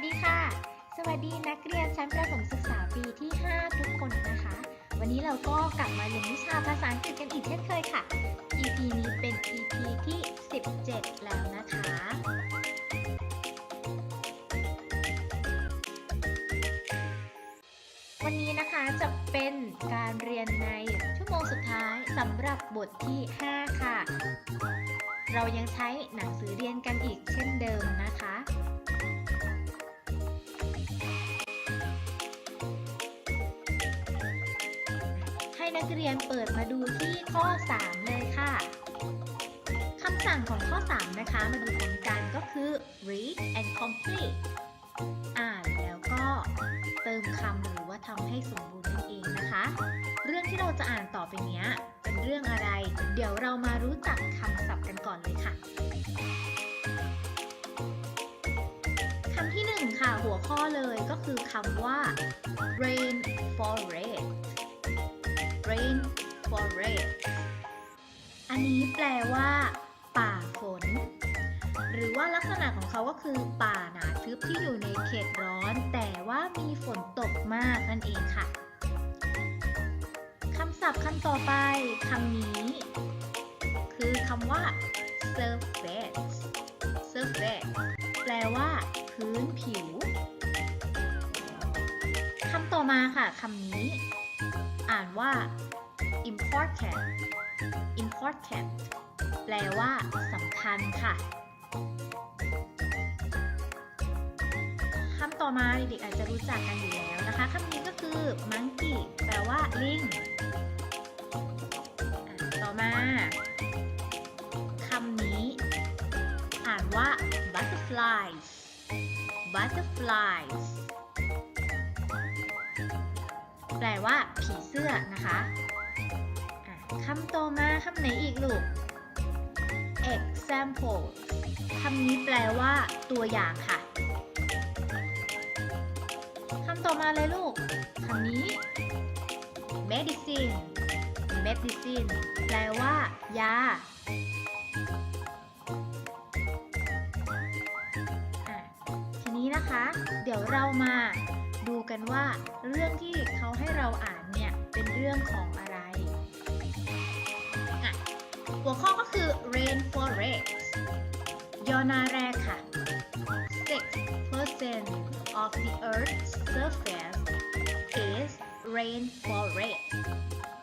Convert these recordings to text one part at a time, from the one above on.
สดีค่ะ สวัสดีนักเรียนชั้นประถมศึกษาปีที่ 5 ทุกคนนะคะ วันนี้เราก็กลับมาเรียนวิชาภาษาอังกฤษกันอีกเช่นเคยค่ะ EP นี้เป็น EP ที่ 17 แล้วนะคะ วันนี้นะคะจะเป็นการเรียนในชั่วโมงสุดท้ายสำหรับบทที่ 5 ค่ะ เรายังใช้หนังสือเรียนกันอีกเช่นเดิมนะคะ นักเรียนเปิดมาดูที่ข้อ 3 เลยค่ะคำสั่งของข้อ 3 นะคะ มาดูพร้อมกันก็คือ read and complete อ่านแล้วก็เติมคำหรือว่าทำให้สมบูรณ์นั่นเองนะคะ เรื่องที่เราจะอ่านต่อไปนี้เป็นเรื่องอะไร เดี๋ยวเรามารู้จักคำศัพท์กันก่อนเลยค่ะคำที่หนึ่งค่ะหัวข้อเลยก็คือคำว่า rain forest rain forest อันนี้แปลว่า ป่าฝน หรือว่าลักษณะของเขาก็คือ ป่าหนาทึบที่อยู่ในเขตร้อน แต่ว่ามีฝนตกมากนั่นเองค่ะคำศัพท์คำต่อไปคำนี้ คือคำว่า surface surface แปลว่า พื้นผิวคำต่อมาค่ะคำนี้ ว่า important important แปลว่าสำคัญค่ะคำต่อมาเด็กๆอาจจะรู้จักกันอยู่แล้วนะคะคำนี้ก็คือ monkey แปลว่าลิงต่อมาคำนี้ อ่านว่า butterflies butterflies แปลว่า ผีเสื้อนะคะะคำต่อมาคำไหนอีกลูก example คำนี้แปลว่าตัวอย่างค่ะ คำต่อมาเลยลูก คำนี้ medicine medicine แปลว่า ยาทีนี้นะคะ เดี๋ยวเรามา ดูกันว่าเรื่องที่เขาให้เราอ่านเนี่ย เป็นเรื่องของอะไร หัวข้อก็คือ rainforest ยอนาแรกค่ะ 6% of the Earth's surface is rainforest.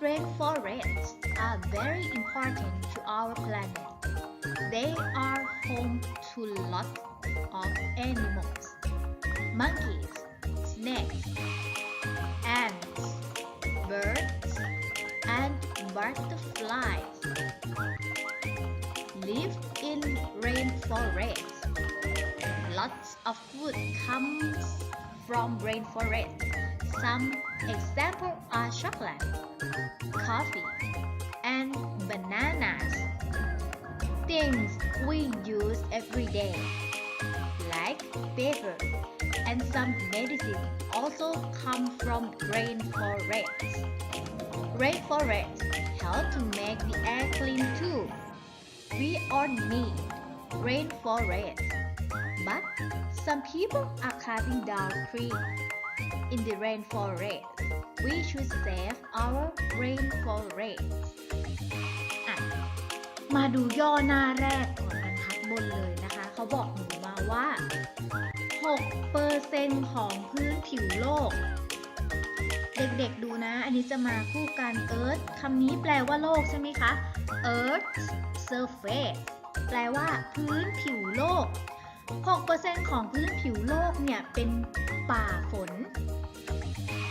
Rainforests are very important to our planet. They are home to lots of comes from rainforest. Some examples are chocolate, coffee, and bananas. Things we use every day, like paper, and some medicine also come from rainforests. Rainforests help to make the air clean too. We all need rainforests. But some people are cutting down trees in the rainforest. We should save our rainforest. อะ มาดูย่อหน้าแรกก่อนบรรทัดบนเลยนะคะ เขาบอกหนูมาว่า 6%ของพื้นผิวโลก เด็กๆดูนะ อันนี้จะมาคู่กัน earth คำนี้แปลว่าโลกใช่ไหมคะ earth surface แปลว่าพื้นผิวโลก 6%ของพื้นผิวโลกเนี่ยเป็นป่าฝน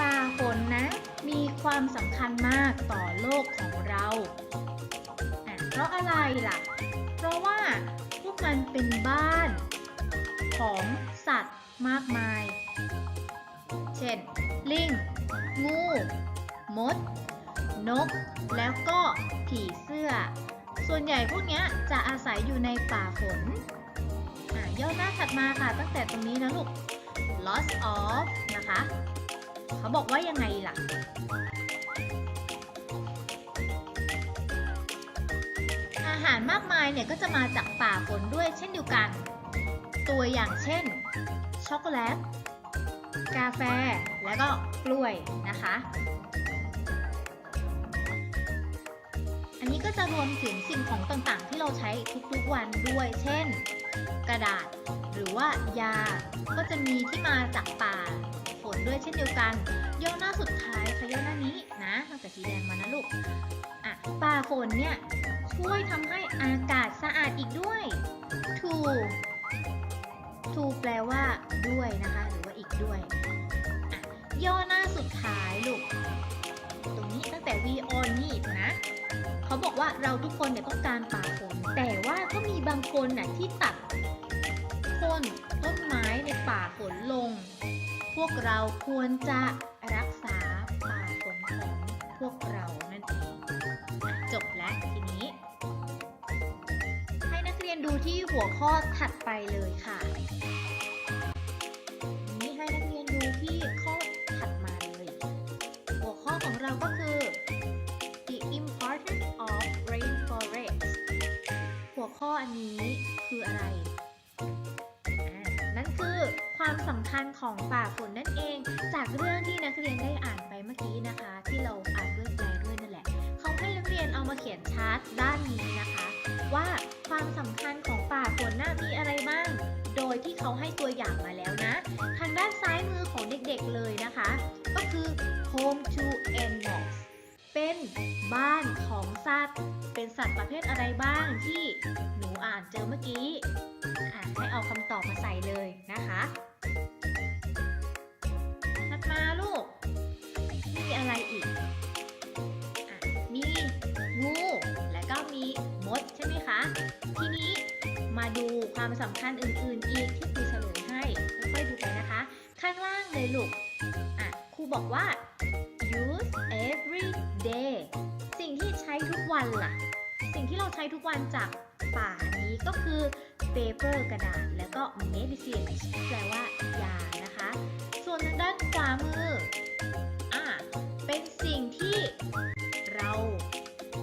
ป่าฝนนะ มีความสำคัญมากต่อโลกของเราเพราะอะไรล่ะ เพราะว่าพวกมันเป็นบ้าน ของสัตว์มากมาย เช่น ลิง งู มด นก แล้วก็ผีเสื้อ ส่วนใหญ่พวกนี้จะอาศัยอยู่ในป่าฝน ย่อหน้าถัดมาค่ะ ตั้งแต่ตรงนี้นะลูก loss of นะคะ เขาบอกว่ายังไงล่ะ อาหารมากมายเนี่ยก็จะมาจากป่าฝนด้วยเช่นเดียวกัน ตัวอย่างเช่น ช็อกโกแลต กาแฟ แล้วก็กล้วยนะคะ นนี้ก็จะรวมถึงสิ่งของต่างๆ ที่เราใช้ทุกๆวันด้วย เช่น กระดาษ หรือว่ายา ก็จะมีที่มาจากป่าฝนด้วยเช่นเดียวกัน ย่อหน้าสุดท้ายค่ะย่อหน้านี้นะตั้งแต่สีแดงมานะลูกอะป่าฝนเนี่ยช่วยทำให้อากาศสะอาดอีกด้วย to to แปลว่าด้วยนะคะ หรือว่าอีกด้วยอะย่อหน้าสุดท้าย เขาบอกว่าเราทุกคนเนี่ยต้องการป่าฝนแต่ว่าก็มีบางคนน่ะที่ตัดโค่นต้นไม้ในป่าฝนลง พวกเราควรจะรักษาป่าฝนของพวกเรานั่นเองจบแล้วทีนี้ ให้นักเรียนดูที่หัวข้อถัดไปเลยค่ะนี้ให้นักเรียนดูที่ข้อถัดมาเลย หัวข้อของเราก็คือ ออันนี้คืออะไร นั่นคือความสำคัญของป่าฝนนั่นเอง จากเรื่องที่นักเรียนได้อ่านไปเมื่อกี้นะคะ ที่เราอ่านด้วยแปลด้วยนั่นแหละ เขาให้นักเรียนเอามาเขียนชาร์ตด้านนี้นะคะ ว่าความสำคัญของป่าฝนน่ามีอะไรบ้าง โดยที่เขาให้ตัวอย่างมาแล้วนะ ทางด้านซ้ายมือของเด็กๆเลยนะคะ ก็คือ home to animals เป็นบ้านของสัตว์ เป็นสัตว์ประเภทอะไรบ้างที่หนูอ่านเจอเมื่อกี้อะให้เอาคำตอบมาใส่เลยนะคะถัดมาลูก มีอะไรอีกอมีงูและก็มีมดใช่ไหมคะ ทีนี้มาดูความสำคัญอื่นๆอีกที่ครูเฉลยให้ค่อยๆดูไปนะคะ ข้างล่างเลยลูกอะครูบอกว่า every day สิ่งที่ใช้ทุกวันล่ะ สิ่งที่เราใช้ทุกวันจากป่านี้ก็คือ paper กระดาษ แล้วก็ medicine แปลว่ายานะคะ ส่วนทางด้านขวามืออะเป็นสิ่งที่เรา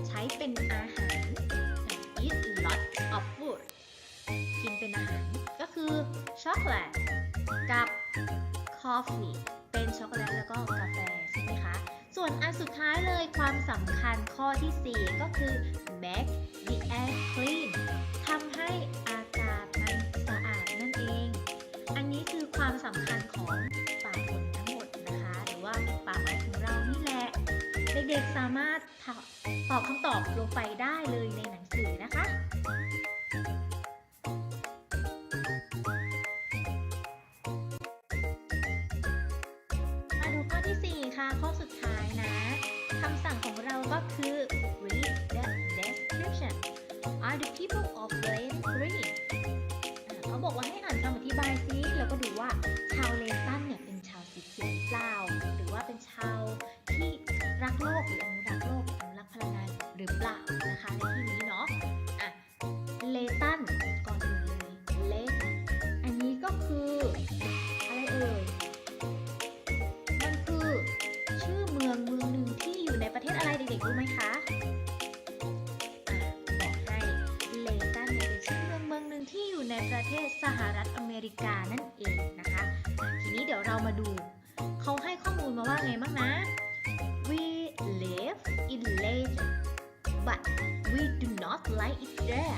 ใช้เป็นอาหาร eat lots of food กินเป็นอาหารก็คือช็อกโกแลตกับ coffee เป็นช็อกโกแลตแล้วก็กาแฟใช่ไหมคะ ส่วนอันสุดท้ายเลยความสำคัญข้อที่ 4 ก็คือ make the air clean ทำให้อากาศมันสะอาดนั่นเอง อันนี้คือความสำคัญของป่าฝนทั้งหมดนะคะ หรือว่าป่าไม้ของเรานี่แหละ เด็กๆสามารถตอบคำตอบลงไปได้เลยใน are the people of Lane Green เขาบอกว่าให้อ่านคำอธิบายซิแล้วก็ดูว่า ในประเทศสหรัฐอเมริกานั่นเองนะคะ ทีนี้เดี๋ยวเรามาดู เขาให้ข้อมูลมาว่าไงบ้างนะ we live in legend but we do not like it there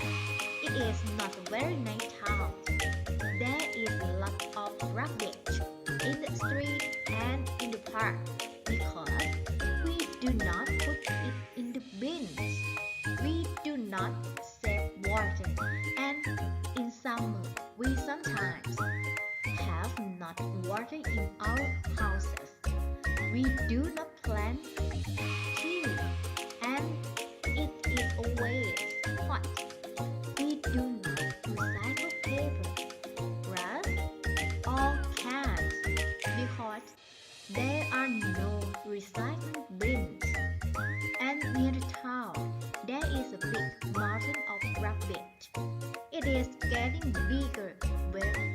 it is not a very nice town there is a lot of rubbish in the street and in the park because we do not put it in the bins. We do not save water getting bigger with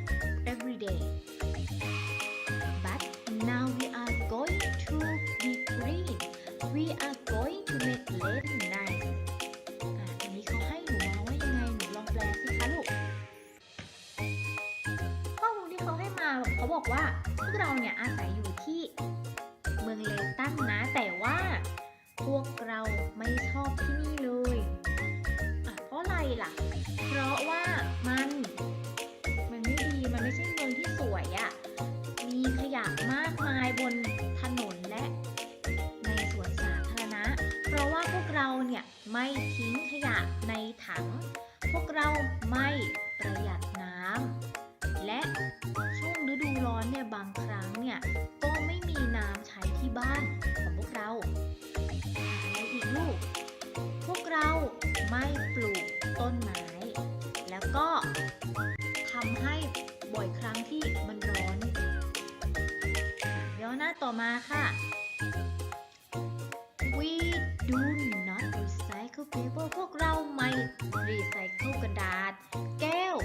ไม่ดีมันไม่ใช่เมืองที่สวยอะ่ะ มีขยะมากมายบนถนนและ ในสวนสาธารณะ เพราะว่าพวกเราเนี่ยไม่ทิ้งขยะในถัง พวกเราไม่ประหยัดน้ำ และช่วงฤดูร้อนเนี่ยบางครั้งเนี่ยก็ไม่มีน้ำใช้ที่บ้าน รั้งที่มันร้อนย่อหน้าต่อมาค่ะ We do not recycle paper พวกเราไม่รีไซเคิลกระดาษ แก้ว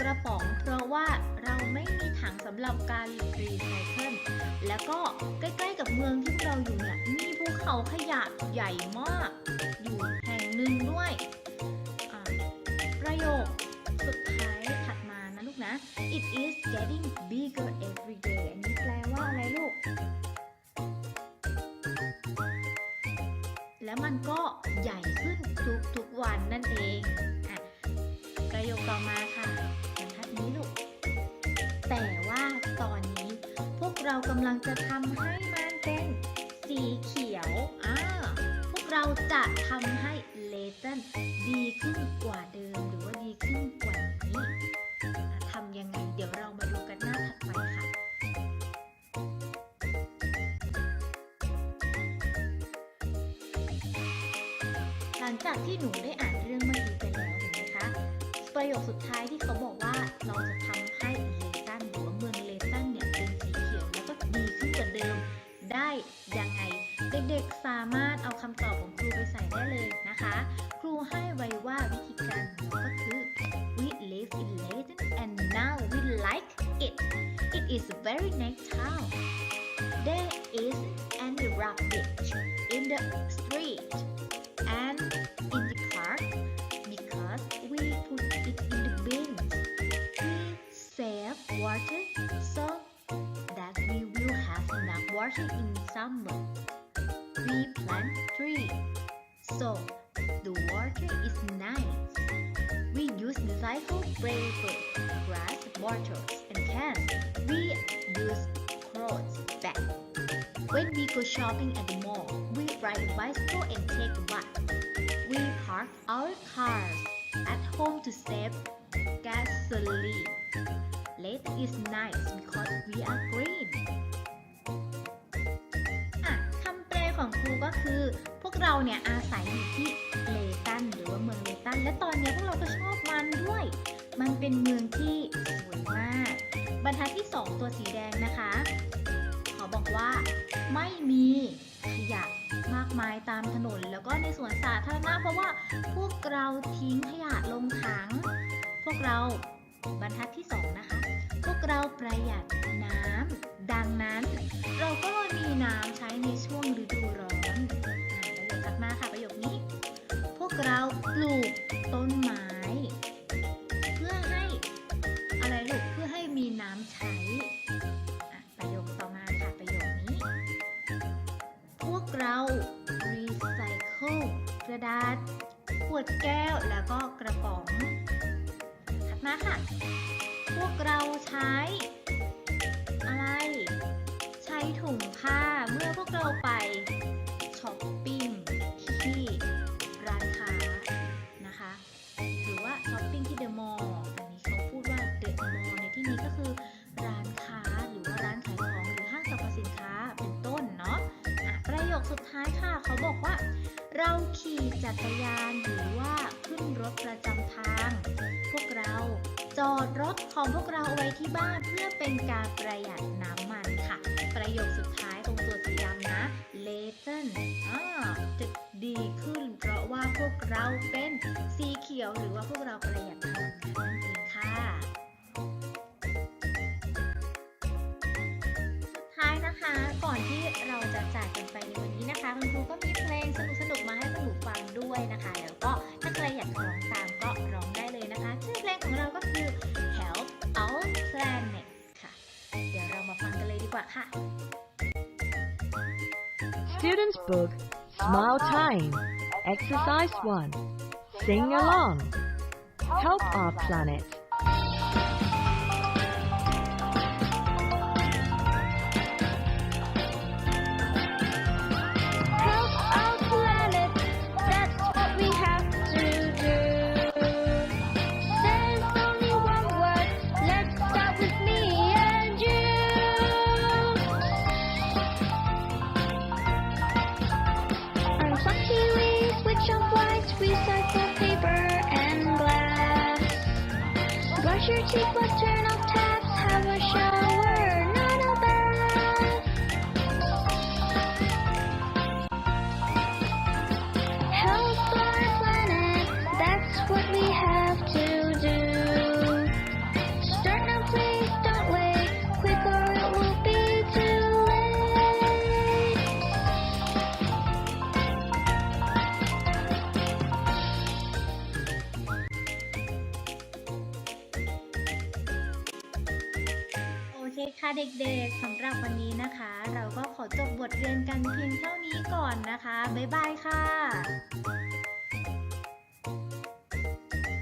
กระป๋อง เพราะว่าเราไม่มีถังสำหรับการรีไซเคิล แล้วก็ใกล้ๆกับเมืองที่เราอยู่เนี่ย มีภูเขาขยะใหญ่มาก อยู่แห่งหนึ่งด้วย It is getting bigger every day อันนี้แปลว่าอะไรลูก แล้วมันก็ใหญ่ขึ้นทุกๆวันนั่นเองอะประโยคต่อมาค่ะบรรทัดนี้ลูก แต่ว่าตอนนี้พวกเรากำลังจะทำให้มันเป็นสีเขียวอ่าพวกเราจะทำให้เลเจนดีขึ้นกว่าเดิม ลังจากที่หนูได้อ่านเรื่องเมื่อกี้ไปแล้วเห็นไหมคะประโยคสุดท้ายที่เขาบอกว่าเราจะทำให้เลตันหรือว่าเมืองเลตันเนี่ยเป็นสีเขียวแล้วก็ดีขึ้นกว่าเดิมได้ยังไง เด็กๆสามารถเอาคำตอบของครูไปใส่ได้เลยนะคะ ครูให้ไว้ว่าวิธีการก็คือ we live in Leiden and now we like it it is very nice town there isn't any rubbish in the street enough in summer. We plant trees so the water is nice. We use recycled paper, glass bottles, and cans. We use clothes back. When we go shopping at the mall, we ride a bicycle and take a bus. We park our cars at home to save gasoline. Later is nice because we are green. ก็คือพวกเราเนี่ยอาศัยอยู่ที่เลตันหรือว่าเมืองเลตันและตอนนี้พวกเราก็ชอบมันด้วย มันเป็นเมืองที่สวยมาก บรรทัดที่ 2 ตัวสีแดงนะคะเขาบอกว่าไม่มีขยะมากมายตามถนน แล้วก็ในสวนสาธารณะเพราะว่าพวกเราทิ้งขยะลงถัง พวกเราบรรทัดที่ 2 นะคะ วกเราประหยัดน้ำ ดังนั้น เราก็เลยมีน้ำใช้ในช่วงฤดูร้อนประโยคถัดมาค่ะประโยคนี้ พวกเราปลูกต้นไม้ เพื่อให้อะไรลูกเพื่อให้มีน้ำใช้ ประโยคต่อมาค่ะประโยคนี้ พวกเรารีไซเคิลกระดาษขวดแก้วแล้วก็กระป๋องถัดมาค่ะ วกเราใช้ อะไร ใช้ถุงผ้าเมื่อพวกเราไปช้อปปิ้งที่ร้านค้านะคะ หรือว่าช้อปปิ้งที่เดอะมอลล์อันนี้เขาพูดว่าเดอะมอลล์ในที่นี้ก็คือร้านค้าหรือว่าร้านขายของหรือห้างสรรพสินค้าเป็นต้นเนาะะประโยคสุดท้ายค่ะเขาบอกว่า เราขี่จักรยานหรือว่าขึ้นรถประจำทาง พวกเรา จอดรถของพวกเราไว้ที่บ้านเพื่อเป็นการประหยัดน้ำมันค่ะ ประโยคสุดท้ายตรงตัวสีดำนะ Later อ่าจะดีขึ้น เพราะว่าพวกเราเป็นสีเขียวหรือว่าพวกเราประหยัดพลังงานนั่นเองค่ะท้ายนะคะ ก่อนที่เราจะจากกันไปในวันนี้นะคะ คุณครูก็มีเพลงสนุกๆมาให้คุณหนูฟังด้วยนะคะ Students' Book, Smile Time, Exercise 1, Sing Along, Help Our Planet. Chick was